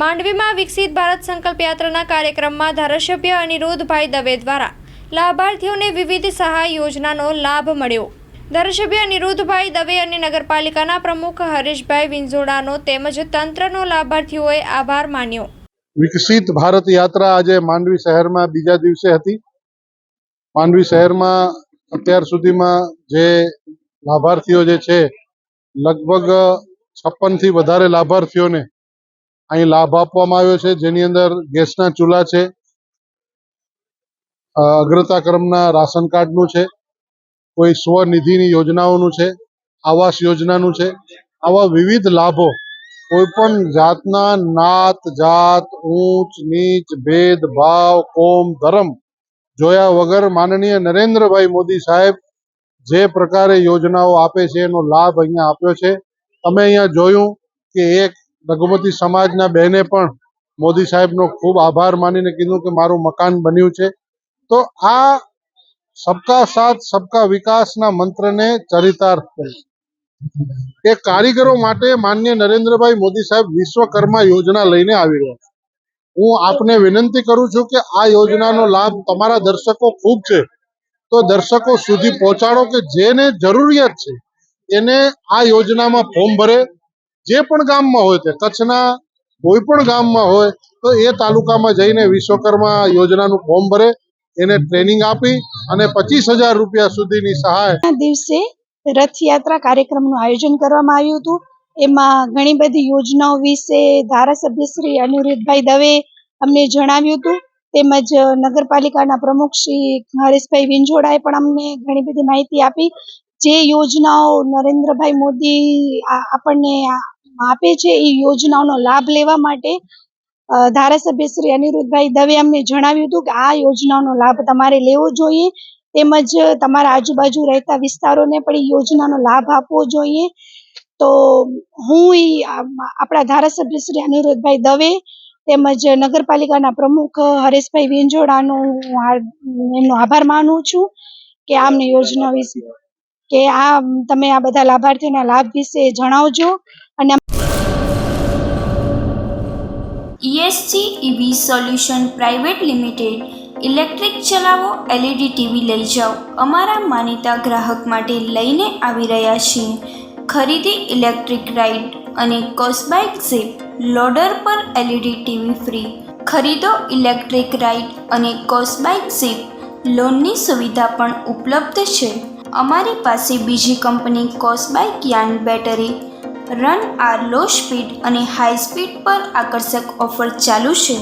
માંડવીમાં વિકસિત ભારત સંકલ્પ યાત્રાના કાર્યક્રમમાં ધારાસભ્ય અનિરુદ્ધભાઈ દવે દ્વારા લાભાર્થીઓને વિવિધ સહાય યોજનાનો લાભ મળ્યો. ધારાસભ્ય અનિરુદ્ધભાઈ દવે અને નગરપાલિકાના પ્રમુખ હરીશભાઈ વિંઝોડાનો તેમજ તંત્રનો લાભાર્થીઓએ આભાર માન્યો. વિકસિત ભારત યાત્રા આજે માંડવી શહેરમાં બીજા દિવસે હતી. માંડવી શહેરમાં અત્યાર સુધીમાં જે લાભાર્થીઓ જે છે, લગભગ છપ્પનથી વધારે લાભાર્થીઓને અહીં લાભ આપવામાં આવ્યો છે. જેની અંદર ગેસના ચૂલા છે. અગ્રતા રાશન કાર્ડનું છે. કોઈ સ્વનિધિની યોજનાઓનું છે. આવાસ યોજનાનું છે. આવા વિવિધ લાભો કોઈ જાતના નાત, જાત, ઊંચ, નીચ, ભેદ, ભાવ, કોમ, ધર્મ જોયા વગર માનનીય નરેન્દ્રભાઈ મોદી સાહેબ જે પ્રકારે યોજનાઓ આપે છે એનો લાભ અહીંયા આપ્યો છે. અમે અહીંયા જોયું કે એક લઘુમતી સમાજના બહેને પણ મોદી સાહેબનો ખૂબ આભાર માનીને કીધું કે મારું મકાન બન્યું છે. તો આ સબકા સાથ, સબકા વિકાસના મંત્રને ચરિતાર્થ કરે કે કારીગરો માટે માન્ય નરેન્દ્રભાઈ મોદી સાહેબ વિશ્વકર્મા યોજના લઈને આવી રહ્યા છે. હું આપને વિનંતી કરું છું કે આ યોજનાનો લાભ તમારા દર્શકો ખૂબ છે. તો દર્શકો સુધી પહોંચાડો કે જેને જરૂરિયાત છે, એને આ યોજનામાં ફોર્મ ભરે જે પણ ગામમાં હોય તે કચ્છના કોઈ પણ ગામમાં હોય, તો એ તાલુકામાં જઈને વિશ્વકર્મા યોજનાનું ફોર્મ ભરે, એને ટ્રેનિંગ આપી અને પચીસ હજાર રૂપિયા સુધીની સહાય દિવસે રથયાત્રા કાર્યક્રમનું આયોજન કરવામાં આવ્યું હતું. એમાં ઘણી બધી યોજનાઓ વિશે ધારાસભ્ય શ્રી અનિરુદ્ધભાઈ દવે અમને જણાવ્યું હતું. તેમજ નગરપાલિકાના પ્રમુખ શ્રી હરેશભાઈ વિંજોડાએ પણ અમને ઘણી બધી માહિતી આપી. જે યોજનાઓ નરેન્દ્રભાઈ મોદી આપણને આપે છે એ યોજનાઓનો લાભ લેવા માટે ધારાસભ્ય શ્રી અનિરુદ્ધભાઈ દવે અમને જણાવ્યું હતું કે આ યોજનાઓનો લાભ તમારે લેવો જોઈએ, તેમજ તમારા આજુબાજુ રહેતા વિસ્તારોને પણ એ યોજનાનો લાભ આપવો જોઈએ. તો હું એ આપણા ધારાસભ્ય શ્રી અનિરુદ્ધભાઈ દવે, તેમજ નગરપાલિકાના પ્રમુખ હરેશભાઈ વેંજોડાનો હું એમનો આભાર માનું છું કે આ યોજના વિશે કે આ તમે આ બધા લાભાર્થીઓના લાભ વિશે જણાવજો. અને ESC EV solution private limited electric ચલાવો એલઈડી ટીવી લઈ જાઓ. અમારા માનીતા ગ્રાહક માટે લઈને આવી રહ્યા છીએ ખરીદી ઇલેક્ટ્રિક રાઇડ અને કોસ્બાઇક ઝીપ લોડર પર એલઈડી ટીવી ફ્રી. ખરીદો ઇલેક્ટ્રિક રાઇડ અને કોસ્બાઇક ઝીપ. લોનની સુવિધા પણ ઉપલબ્ધ છે. અમારી પાસે બીજી કંપની કોસબાઇક યાન battery, run R low speed અને હાઈ સ્પીડ પર આકર્ષક ઓફર ચાલુ છે.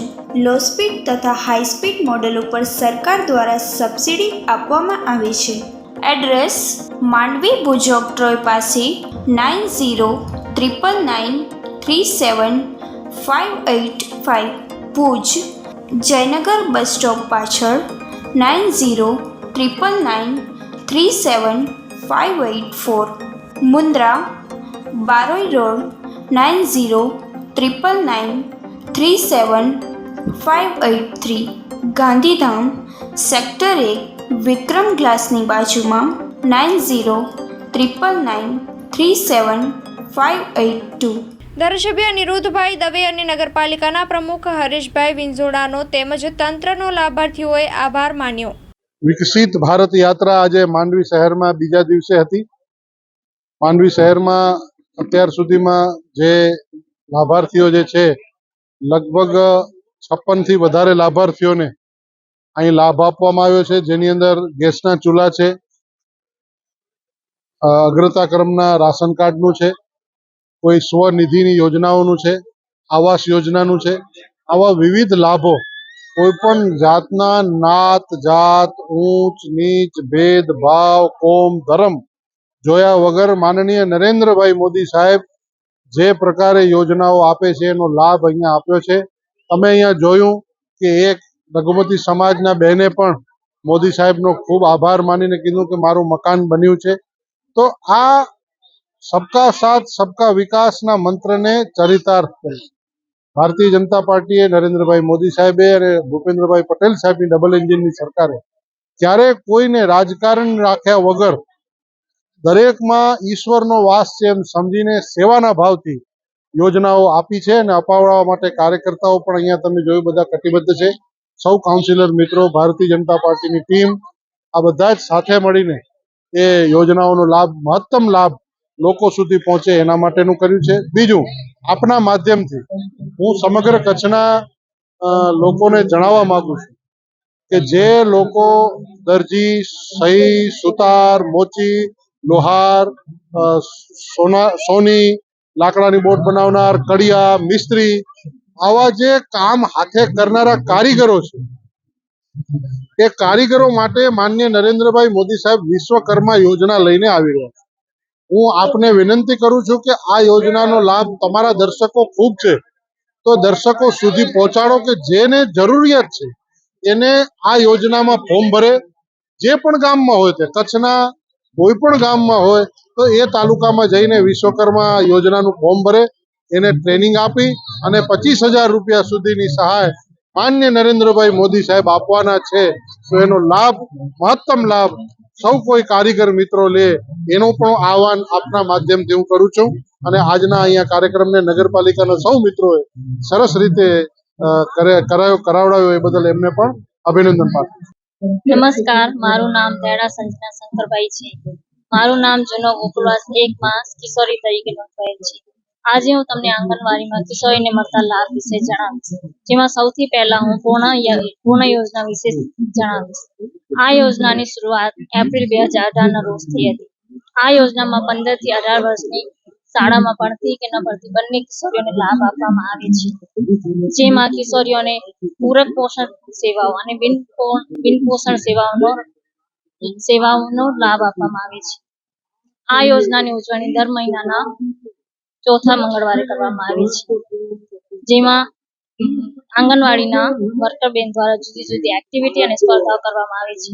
લો સ્પીડ તથા હાઈ સ્પીડ મોડલ ઉપર સરકાર દ્વારા સબસિડી આપવામાં આવે છે. એડ્રેસ માંડવી ભુજોગ ટ્રોય પાસે nine zero triple nine three seven five eight five Bhuj, Jaynagar bus stop પાછળ nine zero triple nine three seven five eight four Mundra Baroi road nine zero triple nine three seven five eight three Gandhidham sector એક વિક્રમ ગ્લાસની બાજુમાં nine zero triple nine three seven five eight two ધારાસભ્ય અનિરુદ્ધભાઈ દવે અને નગરપાલિકાના પ્રમુખ હરીશભાઈ વિંઝોડાનો તેમજ તંત્રનો લાભાર્થીઓએ આભાર માન્યો. વિકસિત ભારત યાત્રા આજે માંડવી શહેરમાં બીજા દિવસે હતી. માંડવી શહેરમાં અત્યાર સુધીમાં જે લાભાર્થીઓ જે છે, લગભગ છપ્પનથી વધારે લાભાર્થીઓને અહીં લાભ આપવામાં આવ્યો છે, જેની અંદર ગેસના ચૂલા છે અગ્રતા ક્રમના રાશન કાર્ડનું છે, કોઈ સ્વનિધિની યોજનાઓનું છે, આવાસ યોજનાનું છે, આવા વિવિધ લાભો કોઈ પણ જાતના નાત, જાત, ઊંચ, નીચ, ભેદ, ભાવ, કોમ, ધર્મ જોયા વગર માનનીય નરેન્દ્રભાઈ મોદી સાહેબ જે પ્રકારે યોજનાઓ આપે છે, એનો લાભ અહીંયા આપ્યો છે. અમે અહીંયા જોયું કે એક લઘુમતી સમાજના બહેને પણ મોદી સાહેબનો ખૂબ આભાર માનીને કીધું કે મારું મકાન બન્યું છે. તો આ સબકા સાથ, સબકા વિકાસના મંત્રને ચરિતાર્થ કરે ભારતીય જનતા પાર્ટીએ નરેન્દ્રભાઈ મોદી સાહેબે અને ભૂપેન્દ્રભાઈ પટેલ સાહેબની ડબલ એન્જિનની સરકારે ક્યારે કોઈને રાજકારણ રાખ્યા વગર દરેકમાં ઈશ્વરનો વાસ છે એમ સમજીને સેવાના ભાવથી યોજનાઓ આપી છે અને અપાવવા માટે કાર્યકર્તાઓ પણ અહીંયા તમે જોયું બધા કટિબદ્ધ છે. સૌ કાઉન્સિલર મિત્રો, ભારતીય જનતા પાર્ટીની ટીમ આ બધા જ સાથે મળીને એ યોજનાઓનો લાભ, મહત્તમ લાભ લોકો સુધી પહોંચે એના માટેનું કર્યું છે. બીજું આપના માધ્યમથી હું સમગ્ર કચ્છના લોકોને જણાવવા માંગુ છું કે જે લોકો દરજી, સહી, સુતાર, મોચી, લોહાર સોના, સોની, લાકડાની બોટ બનાવનાર, કડિયા, મિસ્ત્રી આવા જે કામ હાથે કરનારા કારીગરો છે, એ કારીગરો માટે માન્ય નરેન્દ્રભાઈ મોદી સાહેબ વિશ્વકર્મા યોજના લઈને આવી રહ્યા છે. હું આપને વિનંતી કરું છું કે આ યોજનાનો લાભ તમારા દર્શકો ખૂબ છે. તો દર્શકો સુધી પહોંચાડો કે જેને જરૂરિયાત છે, એને આ યોજનામાં ફોર્મ ભરે. જે પણ ગામમાં હોય તે, કચ્છના કોઈ પણ ગામમાં હોય, તો એ તાલુકામાં જઈને વિશ્વકર્મા યોજનાનું ફોર્મ ભરે, એને ટ્રેનિંગ આપી અને પચીસ હજાર રૂપિયા સુધીની સહાય માન્ય નરેન્દ્રભાઈ મોદી સાહેબ આપવાના છે. તો એનો લાભ, મહત્તમ લાભ સૌ કોઈ કારીગર મિત્રો લે, એનું પણ આહવાન આપના માધ્યમથી હું કરું છું. અને આજના અહીંયા કાર્યક્રમને નગરપાલિકાના સૌ મિત્રોએ સરસ રીતે કરાયો કરાવડાવ્યો એ બદલ એમને પણ અભિનંદન પાઠવું નમસ્કાર, મારું નામ દેડા સંજના શંકરભાઈ છે. મારું નામ જૂનો ગોકુળવાસ એક માસ કિશોરી તરીકે નોંધાયેલ છે. આજે હું તમને આંગણવાડીમાં કિશોરીને મળતા લાભ વિશે જણાવીશ. જેમાં સૌથી પહેલા હું પૂર્ણ પૂર્ણ યોજના વિશે જણાવીશ. આ યોજનાની શરૂઆત એપ્રિલ બે હજાર અઢારના રોજ થઈ હતી. આ યોજનામાં પંદરથી અઢાર વર્ષની શાળામાં ભણતી કે ન ભણતી બંને કિશોરીઓને લાભ આપવામાં આવે છે. જેમાં કિશોરીઓને પૂરક પોષણ સેવાઓ અને બિન બિન પોષણ સેવાઓનો સેવાઓનો લાભ આપવામાં આવે છે. આ યોજનાની ઉજવણી દર મહિનાના ચોથા મંગળવારે કરવામાં આવે છે. જેમાં આંગણવાડીના વર્કરબેન દ્વારા જુદી જુદી એક્ટિવિટી અને સ્પર્ધાઓ કરવામાં આવે છે.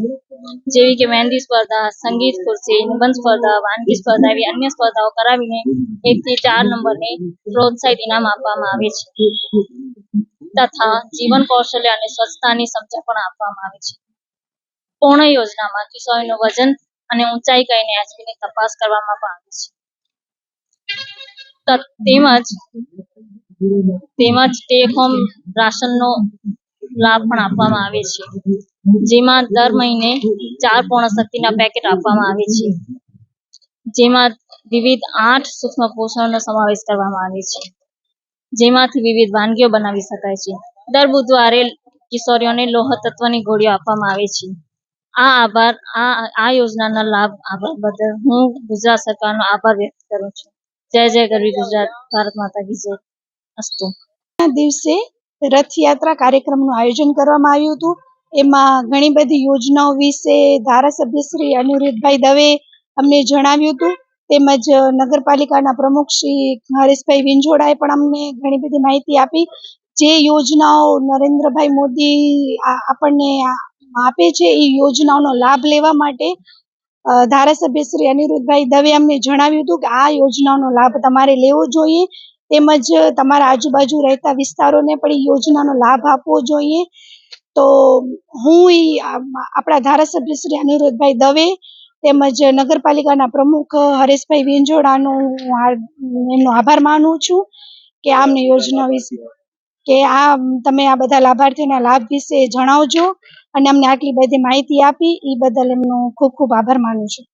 જેવી કે મહેંદી સ્પર્ધા, સંગીત ખુરશી, નિબંધ સ્પર્ધા, વાનગી સ્પર્ધા એવી અન્ય સ્પર્ધાઓ કરાવીને એક ચાર નંબરને પ્રોત્સાહિત ઇનામ આપવામાં આવે છે. તથા જીવન કૌશલ્ય અને સ્વચ્છતાની સમજણ પણ આપવામાં આવે છે. પૂર્ણ યોજનામાં કિશોરીનું વજન અને ઊંચાઈ કહીને એચબીની તપાસ કરવામાં પણ આવે છે. તેમજ તેમજ ટેક હોમ રાશનનો લાભ પણ આપવામાં આવે છે. જેમાં દર મહિને ચાર પૂર્ણ શક્તિના પેકેટ આપવામાં આવે છે. જેમાં વિવિધ આઠ સૂક્ષ્મ પોષણનો સમાવેશ કરવામાં આવે છે. જેમાંથી વિવિધ વાનગીઓ બનાવી શકાય છે. દર બુધવારે કિશોરીઓને લોહ તત્વની ગોળીઓ આપવામાં આવે છે. આ આભાર, આ આ યોજનાના લાભ આભાર બદલ હું ગુજરાત સરકારનો આભાર વ્યક્ત કરું છું. જય જય ગરવી ગુજરાત, ભારત માતા કી જય. અસ્તુ. દિવસે રથયાત્રા કાર્યક્રમનું આયોજન કરવામાં આવ્યું હતું. એમાં ઘણી બધી યોજનાઓ વિશે ધારાસભ્ય શ્રી અનિરુદ્ધભાઈ દવે અમને જણાવ્યું હતું. તેમજ નગરપાલિકાના પ્રમુખ શ્રી હરેશભાઈ વિંજોડાએ પણ અમને ઘણી બધી માહિતી આપી. જે યોજનાઓ નરેન્દ્રભાઈ મોદી આપણને આપે છે, એ યોજનાઓનો લાભ લેવા માટે ધારાસભ્ય શ્રી અનિરુદ્ધભાઈ દવે અમને જણાવ્યું હતું કે આ યોજનાનો લાભ તમારે લેવો જોઈએ તેમજ તમારા આજુબાજુ રહેતા વિસ્તારોને પણ યોજનાનો લાભ આપવો જોઈએ. તો હું આપણા ધારાસભ્ય શ્રી અનિરુદ્ધભાઈ દવે તેમજ નગરપાલિકાના પ્રમુખ હરેશભાઈ વેંજોડાનો હું એમનો આભાર માનું છું કે આ યોજના વિશે કે આ, તમે આ બધા લાભાર્થીઓના લાભ વિશે જણાવજો અને અમને આટલી બધી માહિતી આપી. એ બદલ એમનો ખૂબ ખૂબ આભાર માનું છું.